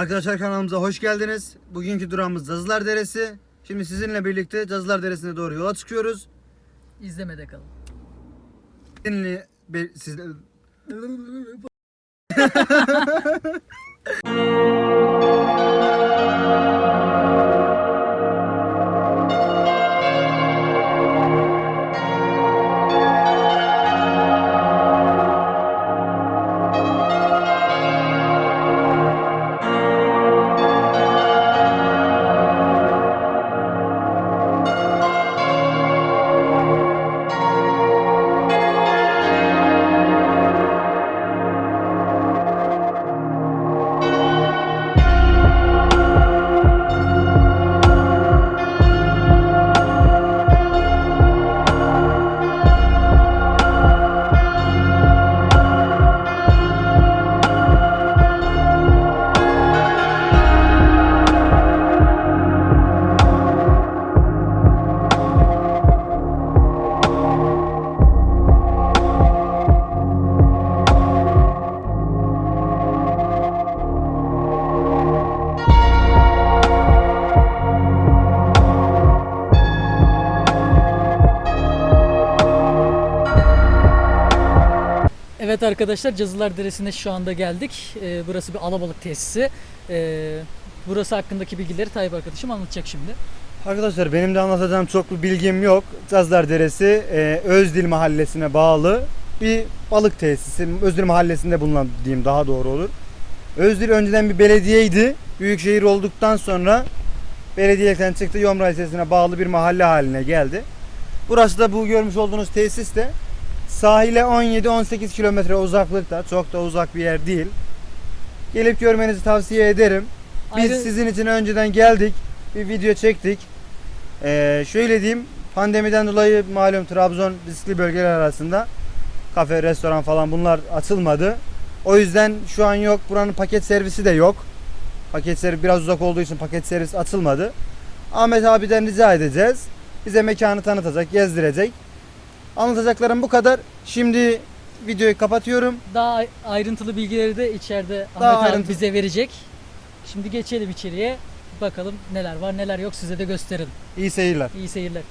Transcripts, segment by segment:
Arkadaşlar kanalımıza hoş geldiniz. Bugünkü durağımız Cazılar Deresi. Şimdi sizinle birlikte Cazılar Deresi'ne doğru yola çıkıyoruz. İzlemede kalın. Sizinle, be- sizle... Evet arkadaşlar Cazılar Deresi'ne şu anda geldik. Ee, burası bir alabalık tesisi. Ee, burası hakkındaki bilgileri Tayyip arkadaşım anlatacak şimdi. Arkadaşlar benim de anlatacağım çok bir bilgim yok. Cazlar Deresi e, Özdil Mahallesi'ne bağlı bir balık tesisi. Özdil Mahallesi'nde bulunan diyeyim daha doğru olur. Özdil önceden bir belediyeydi. Büyükşehir olduktan sonra belediyelikten çıktı. Yomra ilçesine bağlı bir mahalle haline geldi. Burası da bu görmüş olduğunuz tesis de sahile 17-18 kilometre uzaklıkta. Çok da uzak bir yer değil. Gelip görmenizi tavsiye ederim. Biz Ayrı- sizin için önceden geldik. Bir video çektik. Ee, şöyle diyeyim. Pandemiden dolayı malum Trabzon riskli bölgeler arasında kafe, restoran falan bunlar açılmadı. O yüzden şu an yok. Buranın paket servisi de yok. Paket servis biraz uzak olduğu için paket servis açılmadı. Ahmet abiden rica edeceğiz. Bize mekanı tanıtacak, gezdirecek. Anlatacaklarım bu kadar. Şimdi videoyu kapatıyorum. Daha ay- ayrıntılı bilgileri de içeride Daha Ahmet abi ayrıntılı. bize verecek. Şimdi geçelim içeriye. Bakalım neler var neler yok size de gösterelim. İyi seyirler. İyi seyirler.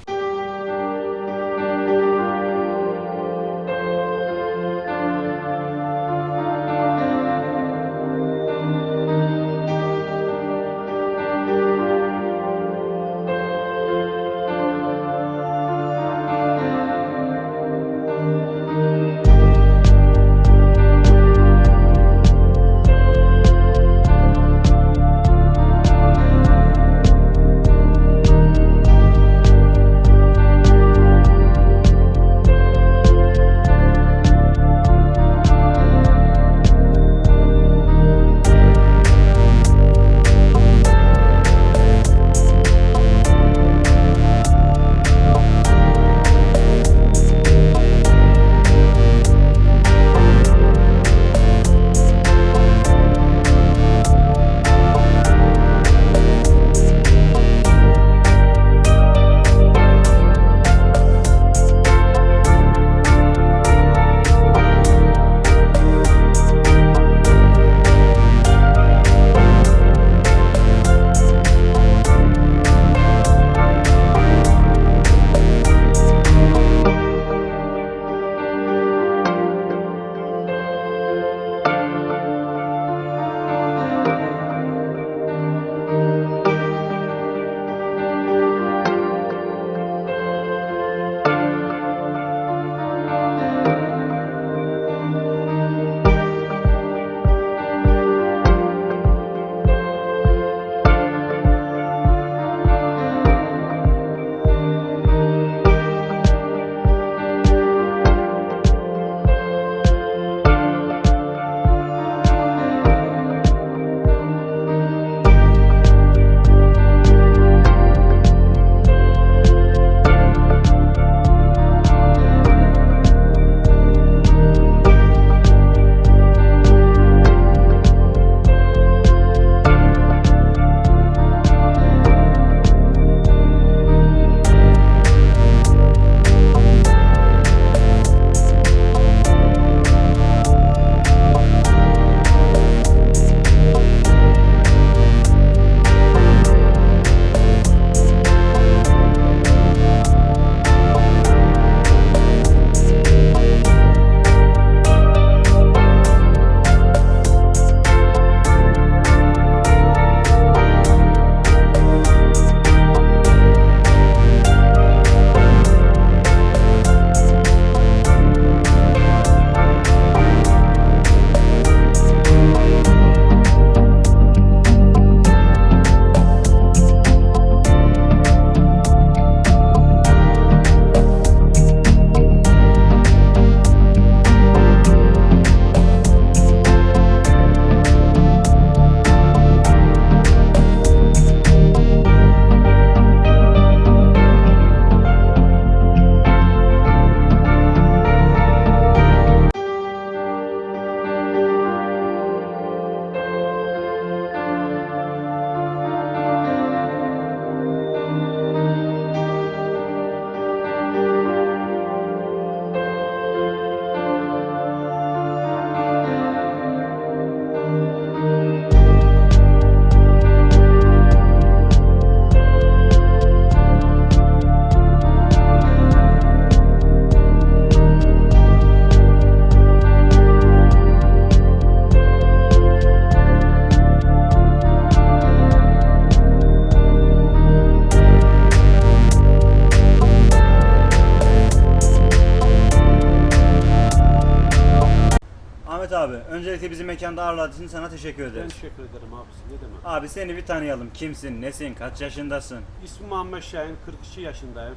Abi. Öncelikle bizi mekanda ağırladığın için sana teşekkür Ben ederiz. teşekkür ederim abisi. Ne demek? Abi seni bir tanıyalım. Kimsin, nesin, kaç yaşındasın? İsmim Muhammed Şahin, 42 yaşındayım.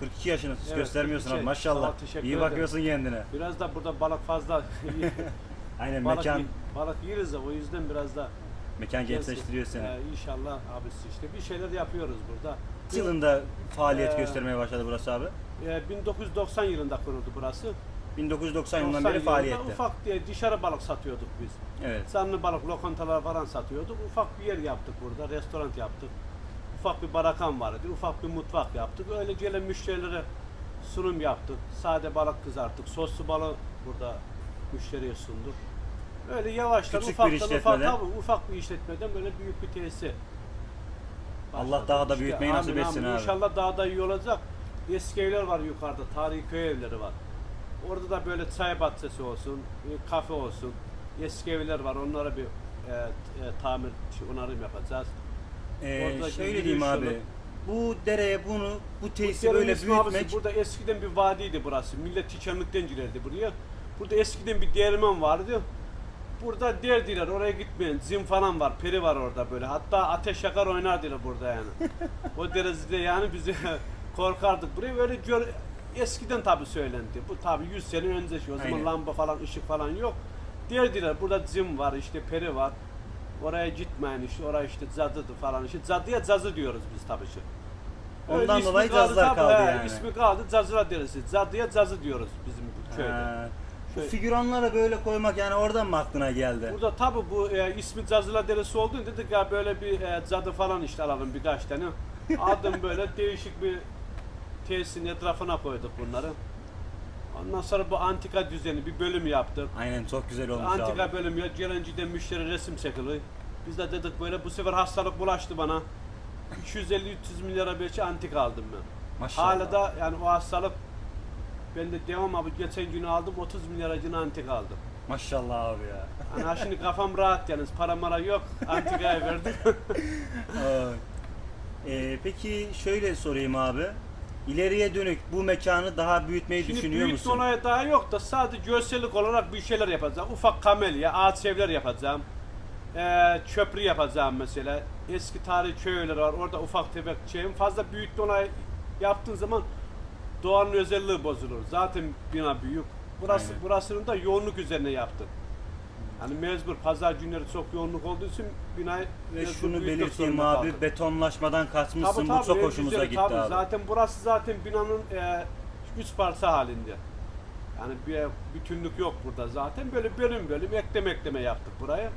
42 yaşındasın. Evet, göstermiyorsun 42. abi maşallah. Sağ ol, teşekkür İyi ederim. bakıyorsun kendine. Biraz da burada balık fazla. Aynen balık, mekan balık yeriz de o yüzden biraz da mekan gençleştiriyor seni. İnşallah abisi işte bir şeyler yapıyoruz burada. Kaç yılında faaliyet Ee, göstermeye başladı burası abi? Ee, 1990 yılında kuruldu burası. 1990 yılından 90 beri faaliyette. Ufak diye dışarı balık satıyorduk biz. Evet. Canlı balık lokantalar falan satıyorduk. Ufak bir yer yaptık burada. Restoran yaptık. Ufak bir barakan vardı. Ufak bir mutfak yaptık. Öyle gelen müşterilere sunum yaptık. Sade balık kızarttık. Soslu balık burada müşteriye sunduk. Öyle yavaştan Küçük bir ufaktan ufak, işletmeden. tabii, ufak bir işletmeden böyle büyük bir tesisi. Allah başladık. daha da İşte büyütmeyi nasip amin, etsin amin. abi. İnşallah daha da iyi olacak. Eski evler var yukarıda. Tarihi köy evleri var. Orada da böyle çay bahçesi olsun, bir kafe olsun. Eski evler var. Onlara bir e, e, tamir, onarım yapacağız. Ee, şöyle yürüyüş diyeyim abi. Bu dereye bunu, bu tesisi Yerin böyle ismi abisi, büyütmek burada eskiden bir vadiydi burası. Millet tiçanlıktan girerdi buraya. Burada eskiden bir değirmen vardı. Burada derdiler oraya gitmeyin. Zim falan var, peri var orada böyle. Hatta ateş yakar oynardılar burada yani. o derecede yani bizi korkardık. Buraya böyle gör, eskiden tabi söylendi. Bu tabi 100 sene önce şey. O zaman Aynen. lamba falan, ışık falan yok. Derdiler burada zim var, işte peri var. Oraya gitmeyin işte, oraya işte cadıdı falan. İşte cadıya cazı diyoruz biz tabii ki. Öyle Ondan ismi dolayı kaldı cazlar tabii, kaldı he, yani. İsmi kaldı Cazıra Deresi. Cadıya cazı diyoruz bizim bu köyde. Ha, bu Şöyle- figüranlara böyle koymak yani oradan mı aklına geldi? Burada tabi bu e, ismi Cazıra Deresi olduğunu dedik ya böyle bir e, cadı falan işte alalım birkaç tane. Adım böyle değişik bir tesisin etrafına koyduk bunları. Ondan sonra bu antika düzeni bir bölüm yaptık. Aynen çok güzel olmuş Antika abi. bölüm ya gelenciden müşteri resim çekiliyor. Biz de dedik böyle bu sefer hastalık bulaştı bana. 250-300 milyara belki antik aldım ben. Maşallah. Hala da yani o hastalık ben de devam abi geçen gün aldım 30 milyara cin antik aldım. Maşallah abi ya. Ha şimdi kafam rahat yalnız para mara yok antikaya verdim. Ee, peki şöyle sorayım abi. İleriye dönük bu mekanı daha büyütmeyi şimdi düşünüyor büyük musun? olaya daha yok da sadece görsellik olarak bir şeyler yapacağım. Ufak kamelya, ağaç evler yapacağım. Ee, köprü yapacağım mesela. Eski tarihi köy evleri var. Orada ufak tefek şeyim. Fazla büyük olay yaptığın zaman doğanın özelliği bozulur. Zaten bina büyük. Burası Aynen. burasının da yoğunluk üzerine yaptım. Yani mecbur pazar günleri çok yoğunluk olduğu için binayı Ve mecbur şunu büyütmek belirteyim zorunda abi kaldık. betonlaşmadan kaçmışsın Tabii, bu tabii, çok en hoşumuza güzeli, gitti tabii. abi. Zaten burası zaten binanın e, üç parça halinde. Yani bir bütünlük yok burada zaten. Böyle bölüm bölüm ekleme ekleme yaptık buraya.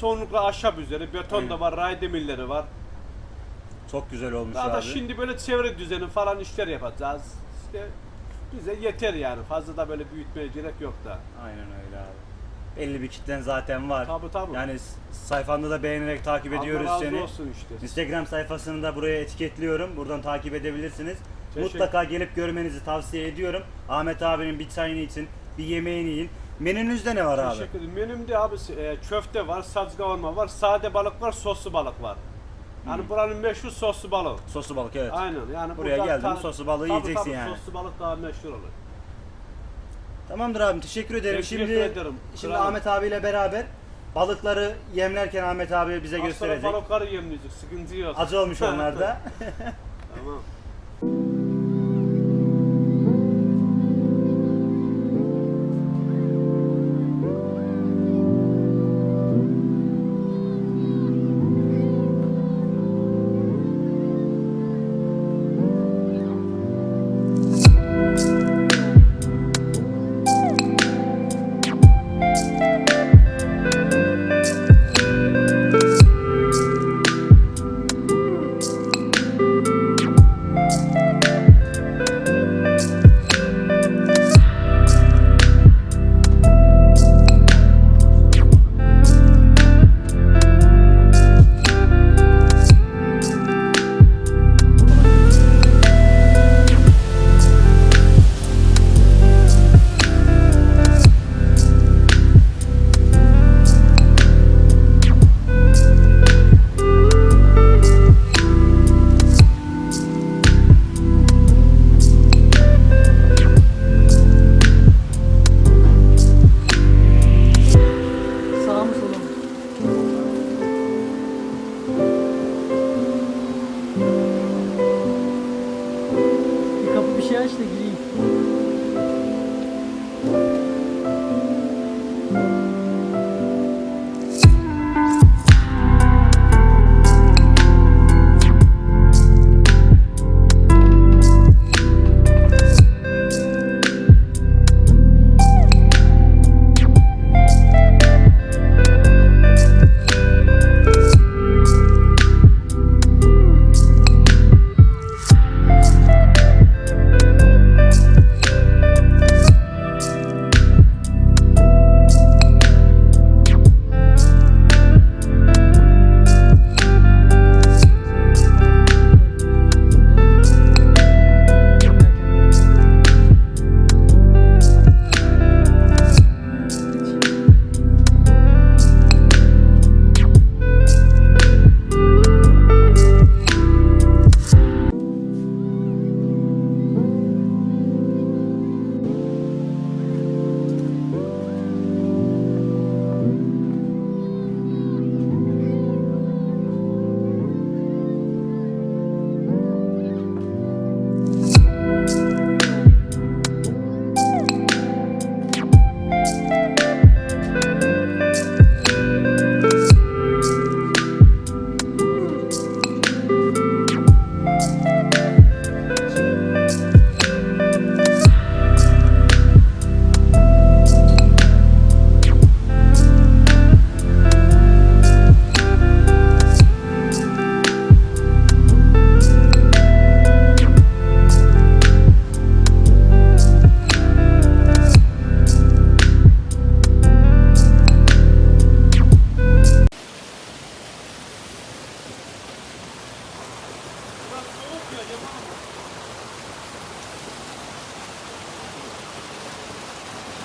Çoğunlukla ahşap üzeri, beton Aynen. da var, ray demirleri var. Çok güzel olmuş Daha da abi. şimdi böyle çevre düzeni falan işler yapacağız. İşte bize yeter yani. Fazla da böyle büyütmeye gerek yok da. Aynen öyle abi. Belli bir kitlen zaten var. Tabii tabii. Yani sayfanda da beğenerek takip ediyoruz Allah razı seni. olsun işte. Instagram sayfasını da buraya etiketliyorum. Buradan takip edebilirsiniz. Teşekkür- Mutlaka gelip görmenizi tavsiye ediyorum. Ahmet abinin bir çayını için, bir yemeğini yiyin. Menünüzde ne var abi? Teşekkür ederim. Menümde abi e, köfte var, saz kavurma var, sade balık var, soslu balık var. Yani Hmm. buranın meşhur soslu balığı. Soslu balık evet. Aynen yani Buraya burada geldin mi ta- soslu balığı tabii, yiyeceksin tabii, yani. Soslu balık daha meşhur olur. Tamamdır abim teşekkür ederim. Teşekkür şimdi ederim. şimdi Kralım. Ahmet abiyle beraber balıkları yemlerken Ahmet abi bize Aslında gösterecek. balıkları yemleyecek, sıkıntı yok. Acı olmuş onlar da. Tamam. especially if you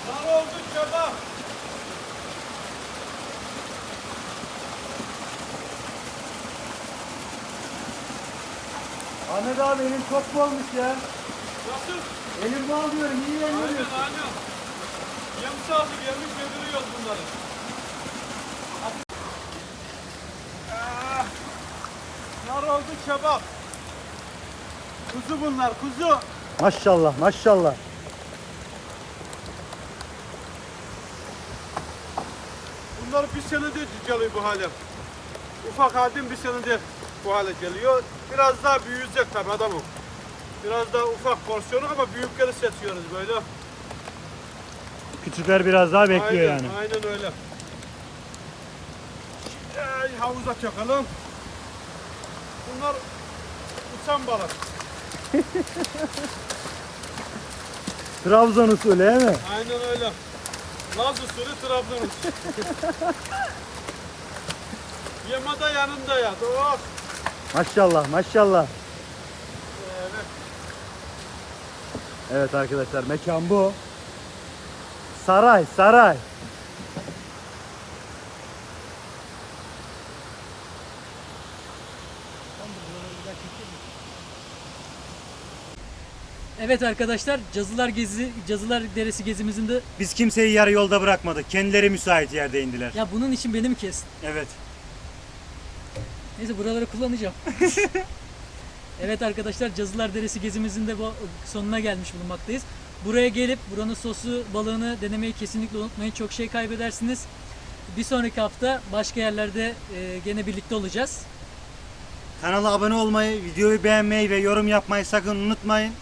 Dar oldu çaba. Ahmet abi elim çok mu olmuş ya? Nasıl? Elim bal diyorum iyi Aynen aynen. Yem sağlığı gelmiş götürüyoruz bunları. Ah, Nar oldu kebap. Kuzu bunlar kuzu. Maşallah maşallah. Bunlar bir senedir geliyor bu hale. Ufak halde bir senedir bu hale geliyor. Biraz daha büyüyecek tabi adamım. Biraz daha ufak porsiyonu ama büyükleri seçiyoruz böyle. Küçükler biraz daha bekliyor aynen, yani. Aynen öyle. Şimdi havuza çakalım. Bunlar uçan balık. Trabzon usulü değil mi? Aynen öyle. Laz usulü Trabzon usulü. Yemada yanında yat. Oh. Maşallah maşallah. Evet. Evet arkadaşlar mekan bu. Saray saray. Evet arkadaşlar Cazılar Gezi Cazılar Deresi gezimizin de Biz kimseyi yarı yolda bırakmadık. Kendileri müsait yerde indiler. ya bunun için beni mi kes? Evet. Neyse buraları kullanacağım. evet arkadaşlar Cazılar Deresi gezimizin de bu sonuna gelmiş bulunmaktayız. Buraya gelip buranın sosu balığını denemeyi kesinlikle unutmayın. Çok şey kaybedersiniz. Bir sonraki hafta başka yerlerde e, gene birlikte olacağız. Kanala abone olmayı, videoyu beğenmeyi ve yorum yapmayı sakın unutmayın.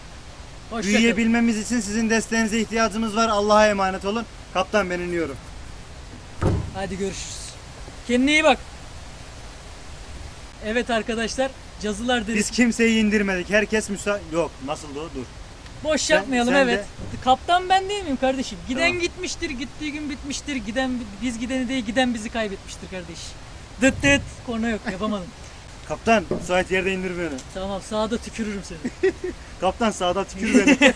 Hoşçakalın. Büyüyebilmemiz için sizin desteğinize ihtiyacımız var. Allah'a emanet olun. Kaptan ben iniyorum. Hadi görüşürüz. Kendine iyi bak. Evet arkadaşlar Cazılar Deresi Biz kimseyi indirmedik. Herkes müsait. Yok nasıldı o? Dur. Boş Sen- yapmayalım sen evet. Kaptan ben değil miyim kardeşim? Giden Tamam. gitmiştir, gittiği gün bitmiştir. Giden biz gideni değil, giden bizi kaybetmiştir kardeş. Dıt dıt. Korna yok, yapamadım. Kaptan müsait yerde indir beni. tamam, sağda tükürürüm seni. Kaptan sağda tükür beni.